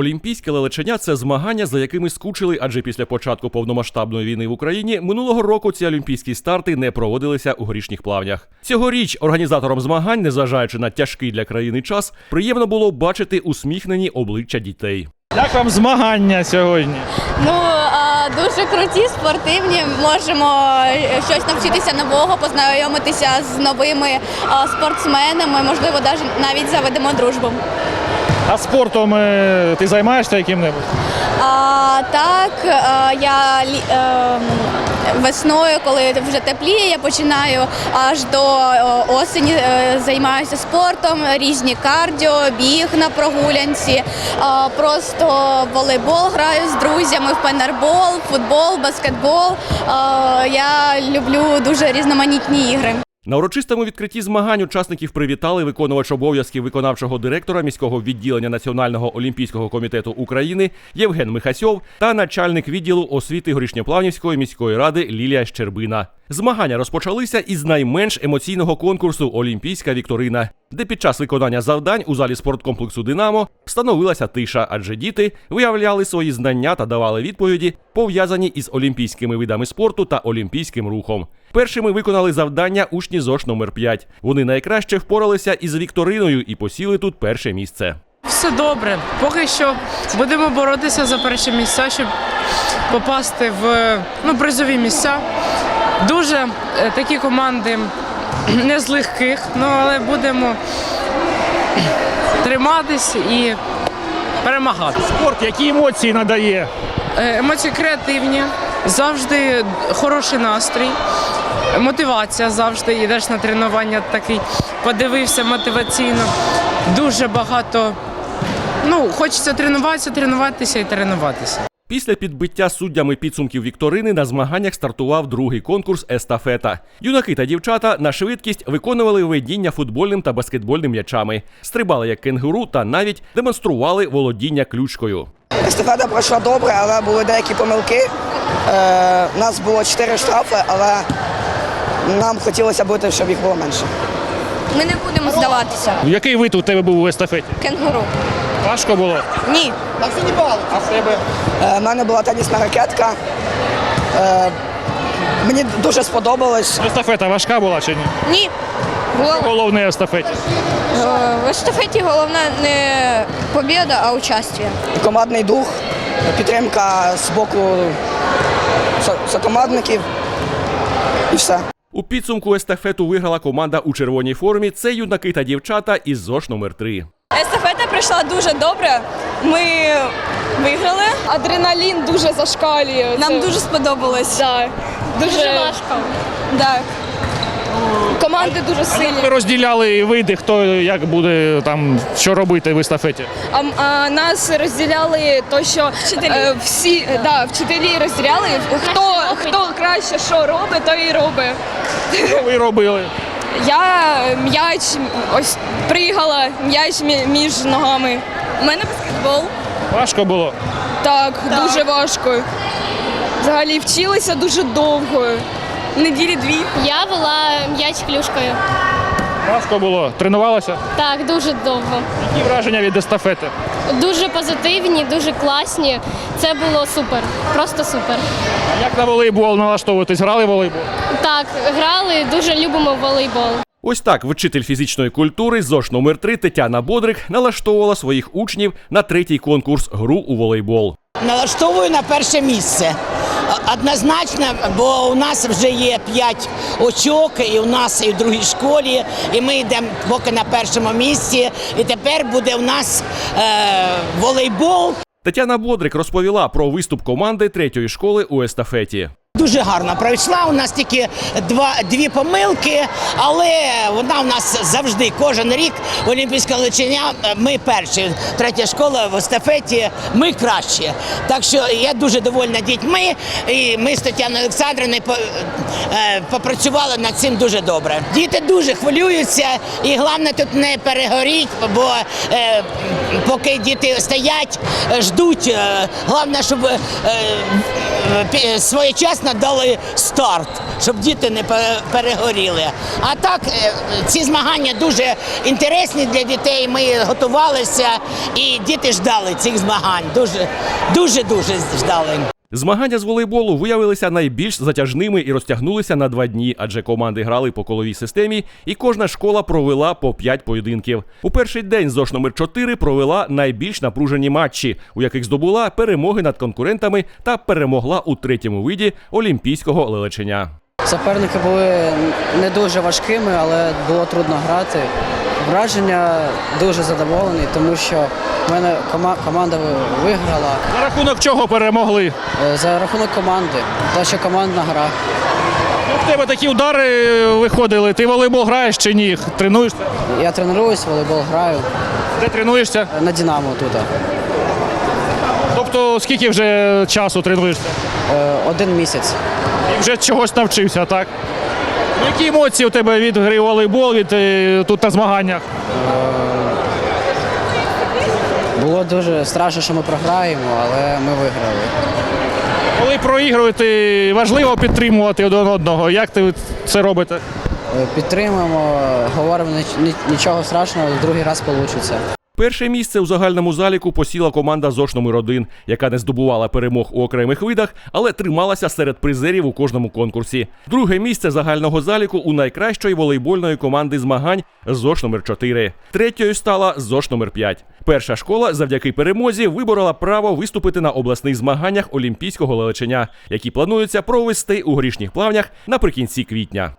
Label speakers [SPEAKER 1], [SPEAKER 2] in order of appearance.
[SPEAKER 1] Олімпійське лелечення це змагання, за якими скучили, адже після початку повномасштабної війни в Україні минулого року ці олімпійські старти не проводилися у горішніх плавнях. Цьогоріч організаторам змагань, незважаючи на тяжкий для країни час, приємно було бачити усміхнені обличчя дітей.
[SPEAKER 2] Як вам змагання сьогодні?
[SPEAKER 3] Ну а, дуже круті, спортивні. Можемо е, щось навчитися нового, познайомитися з новими а, спортсменами. Можливо, даже- навіть заведемо дружбу.
[SPEAKER 2] А спортом е, ти займаєшся яким-небудь?
[SPEAKER 3] А, так, а, я лі- ем, весною, коли вже тепліє, я починаю аж до о, осені е, займаюся спортом, різні кардіо, біг на прогулянці, а, просто волейбол граю з друзями, в пенербол, футбол, баскетбол. А, Я люблю дуже різноманітні ігри.
[SPEAKER 1] На урочистому відкритті змагань учасників привітали виконувач обов'язків виконавчого директора міського відділення Національного олімпійського комітету України Євген Михасьов та начальник відділу освіти Горішньоплавнівської міської ради Лілія Щербина. Змагання розпочалися із найменш емоційного конкурсу Олімпійська вікторина, де під час виконання завдань у залі спорткомплексу Динамо встановилася тиша, адже діти виявляли свої знання та давали відповіді, пов'язані із олімпійськими видами спорту та олімпійським рухом. Першими виконали завдання учні ЗОШ номер 5 Вони найкраще впоралися із вікториною і посіли тут перше місце.
[SPEAKER 4] Все добре. Поки що будемо боротися за перші місця, щоб попасти в ну, призові місця. Дуже е, такі команди не з легких, ну але будемо триматись і перемагати.
[SPEAKER 2] Спорт, які емоції надає?
[SPEAKER 4] Е, Емоції креативні, завжди хороший настрій, мотивація завжди. Йдеш на тренування такий, подивився мотиваційно. Дуже багато. Ну, хочеться тренуватися, тренуватися і тренуватися.
[SPEAKER 1] Після підбиття суддями підсумків вікторини на змаганнях стартував другий конкурс естафета. Юнаки та дівчата на швидкість виконували ведіння футбольним та баскетбольним м'ячами, стрибали як кенгуру та навіть демонстрували володіння ключкою.
[SPEAKER 5] Естафета пройшла добре, але були деякі помилки. Е, у нас було 4 штрафи, але нам хотілося б, щоб їх було менше.
[SPEAKER 3] Ми не будемо здаватися.
[SPEAKER 2] Який вид у тебе був у естафеті?
[SPEAKER 3] Кенгуру.
[SPEAKER 2] Важко було?
[SPEAKER 3] Ні.
[SPEAKER 2] А в тебе?
[SPEAKER 5] Е, У мене була тенісна ракетка. Е, мені дуже сподобалось.
[SPEAKER 2] Естафета важка була чи ні?
[SPEAKER 3] Ні. Було
[SPEAKER 2] Головне в естафеті.
[SPEAKER 3] В естафеті головне не побіда, а участь.
[SPEAKER 5] Командний дух, підтримка з боку сокомандників і все.
[SPEAKER 1] У підсумку естафету виграла команда у червоній формі. Це юнаки та дівчата із ЗОШ номер 3
[SPEAKER 6] Естафета пройшла дуже добре. Ми виграли. Адреналін дуже зашкалює.
[SPEAKER 3] Нам дуже сподобалось.
[SPEAKER 6] да, дуже,
[SPEAKER 3] важко.
[SPEAKER 6] Да. Команди дуже
[SPEAKER 2] Як
[SPEAKER 6] сильні.
[SPEAKER 2] ви розділяли види, хто як буде там що робити в естафеті?
[SPEAKER 6] А, а нас розділяли то, що е, всі да. вчителі розділяли. Хто хто краще що робить, то і робить.
[SPEAKER 2] Що ви робили?
[SPEAKER 6] Я м'яч ось пригала, м'яч мі- між ногами. У мене баскетбол.
[SPEAKER 2] Важко було.
[SPEAKER 6] Так, дуже важко. Взагалі вчилися дуже довго. Неділі дві.
[SPEAKER 7] Я вела м'яч клюшкою.
[SPEAKER 2] Важко було. Тренувалася?
[SPEAKER 7] Так, дуже довго.
[SPEAKER 2] Які враження від естафети?
[SPEAKER 7] Дуже позитивні, дуже класні. Це було супер. Просто супер.
[SPEAKER 2] А як на волейбол налаштовуватись? Грали в волейбол?
[SPEAKER 7] Так, грали, дуже любимо волейбол.
[SPEAKER 1] Ось так вчитель фізичної культури ЗОШ номер 3 Тетяна Бодрик налаштовувала своїх учнів на третій конкурс гру у волейбол.
[SPEAKER 8] Налаштовую на перше місце. Однозначно, бо у нас вже є п'ять очок, і у нас і в другій школі, і ми йдемо поки на першому місці. І тепер буде у нас е, волейбол.
[SPEAKER 1] Тетяна Бодрик розповіла про виступ команди третьої школи у естафеті.
[SPEAKER 8] Дуже гарно пройшла. У нас тільки два дві помилки, але вона у нас завжди кожен рік олімпійська лечення. Ми перші, третя школа в естафеті. Ми кращі. Так що я дуже довольна дітьми. І ми з Тетяною Олександрівною е, попрацювали над цим дуже добре. Діти дуже хвилюються, і головне тут не перегоріть, бо е, поки діти стоять, ждуть. е, Головне, щоб е, своєчасно дали старт, щоб діти не перегоріли. А так, е, ці змагання дуже інтересні для дітей. Ми готувалися, і діти ждали цих змагань. Дуже, дуже, дуже ждали.
[SPEAKER 1] Змагання з волейболу виявилися найбільш затяжними і розтягнулися на два дні, адже команди грали по коловій системі, і кожна школа провела по 5 поєдинків. У перший день ЗОШ номер 4 провела найбільш напружені матчі, у яких здобула перемоги над конкурентами та перемогла у третьому виді олімпійського лелечення.
[SPEAKER 9] Суперники були не дуже важкими, але було трудно грати. Враження дуже задоволений, тому що в мене команда виграла
[SPEAKER 2] За рахунок чого перемогли?
[SPEAKER 9] Е, за рахунок команди, тому що командна гра.
[SPEAKER 2] Ну, в тебе такі удари виходили. Ти волейбол граєш чи ні? Тренуєшся?
[SPEAKER 9] Я тренуюсь, волейбол граю
[SPEAKER 2] Де тренуєшся?
[SPEAKER 9] е, на Динамо тут.
[SPEAKER 2] Тобто скільки вже часу тренуєшся?
[SPEAKER 9] Е, Один місяць.
[SPEAKER 2] І вже чогось навчився, так? Ну, які емоції у тебе від гри у волейбол, від е, тут на змаганнях?
[SPEAKER 9] Було дуже страшно, що ми програємо, але ми виграли.
[SPEAKER 2] Коли проігруєте, важливо підтримувати один одного. Як ти це робите?
[SPEAKER 9] Е, Підтримуємо, говоримо нічого страшного, другий раз вийде.
[SPEAKER 1] Перше місце у загальному заліку посіла команда ЗОШ номер 1 яка не здобувала перемог у окремих видах, але трималася серед призерів у кожному конкурсі. Друге місце загального заліку у найкращої волейбольної команди змагань ЗОШ номер 4 Третьою стала ЗОШ номер 5 Перша школа завдяки перемозі виборола право виступити на обласних змаганнях олімпійського лелечення, які плануються провести у грішніх плавнях наприкінці квітня.